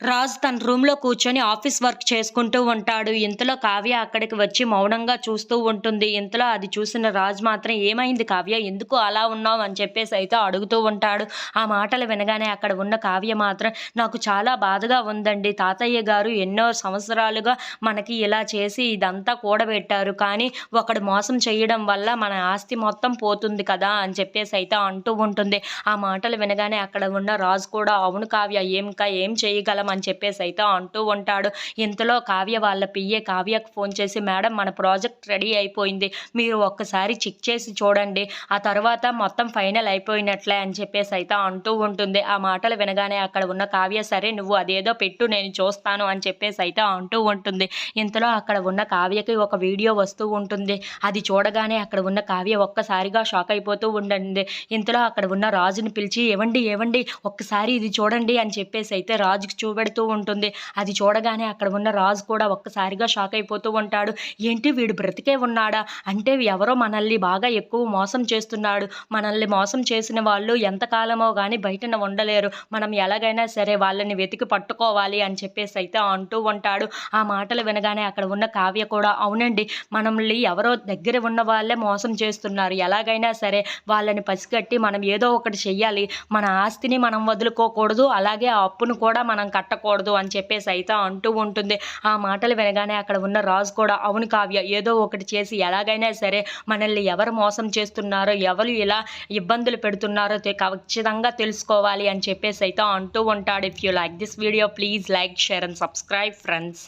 రాజు తన రూమ్లో కూర్చొని ఆఫీస్ వర్క్ చేసుకుంటూ ఉంటాడు. ఇంతలో కావ్య అక్కడికి వచ్చి మౌనంగా చూస్తూ ఉంటుంది. ఇంతలో అది చూసిన రాజు మాత్రం ఏమైంది కావ్య? ఎందుకు అలా ఉన్నావు? అని చెప్పేసి అయితే అడుగుతూ ఉంటాడు. ఆ మాటలు వినగానే అక్కడ ఉన్న కావ్య మాత్రం నాకు చాలా బాధగా ఉందండి. తాతయ్య గారు ఎన్నో సంవత్సరాలుగా మనకి ఇలా చేసి ఇదంతా కూడబెట్టారు. కానీ ఒకడు మోసం చేయడం వల్ల మన ఆస్తి మొత్తం పోతుంది కదా? అని చెప్పేసి అయితే అంటూ ఉంటుంది. ఆ మాటలు వినగానే అక్కడ ఉన్న రాజు కూడా అవును కావ్య ఏం ఏం చేయగలం? అని చెప్పేసి అయితే అంటూ ఉంటాడు. ఇంతలో కావ్య వాళ్ళ పియ్యే కావ్యకు ఫోన్ చేసి మేడం మన ప్రాజెక్ట్ రెడీ అయిపోయింది. మీరు ఒక్కసారి చెక్ చేసి చూడండి. ఆ తర్వాత మొత్తం ఫైనల్ అయిపోయినట్లే అని చెప్పేసి అయితే అంటూ ఉంటుంది. ఆ మాటలు వినగానే అక్కడ ఉన్న కావ్య సరే నువ్వు అదేదో పెట్టు నేను చూస్తాను అని చెప్పేసి అయితే అంటూ ఉంటుంది. ఇంతలో అక్కడ ఉన్న కావ్యకి ఒక వీడియో వస్తూ ఉంటుంది. అది చూడగానే అక్కడ ఉన్న కావ్య ఒక్కసారిగా షాక్ అయిపోతూ ఉండండి. ఇంతలో అక్కడ ఉన్న రాజుని పిలిచి ఏవండి ఏవండి ఒక్కసారి ఇది చూడండి అని చెప్పేసి అయితే రాజుకి చూపెడుతూ ఉంటుంది. అది చూడగానే అక్కడ ఉన్న రాజు కూడా ఒక్కసారిగా షాక్ అయిపోతూ ఉంటాడు. ఏంటి వీడు బ్రతికే ఉన్నాడా? అంటే ఎవరో మనల్ని బాగా ఎక్కువ మోసం చేస్తున్నాడు. మనల్ని మోసం చేసిన వాళ్ళు ఎంతకాలమో కానీ బయటన ఉండలేరు. మనం ఎలాగైనా సరే వాళ్ళని వెతికి పట్టుకోవాలి అని చెప్పేసి అయితే అంటూ ఉంటాడు. ఆ మాటలు వినగానే అక్కడ ఉన్న కావ్య కూడా అవునండి మనల్ని ఎవరో దగ్గర ఉన్న వాళ్ళే మోసం చేస్తున్నారు. ఎలాగైనా సరే వాళ్ళని పసిగట్టి మనం ఏదో ఒకటి చెయ్యాలి. మన ఆస్తిని మనం వదులుకోకూడదు. అలాగే ఆ అప్పును కూడా మనం కట్టకూడదు అని చెప్పేసి అయితే అంటూ ఉంటుంది. ఆ మాటలు వినగానే అక్కడ ఉన్న రాజు కూడా అవును కావ్య ఏదో ఒకటి చేసి ఎలాగైనా సరే మనల్ని ఎవరు మోసం చేస్తున్నారో ఎవరు ఇలా ఇబ్బందులు పెడుతున్నారో ఖచ్చితంగా తెలుసుకోవాలి అని చెప్పేసి అయితే అంటూ ఉంటాడు. If you like this video please like share and subscribe friends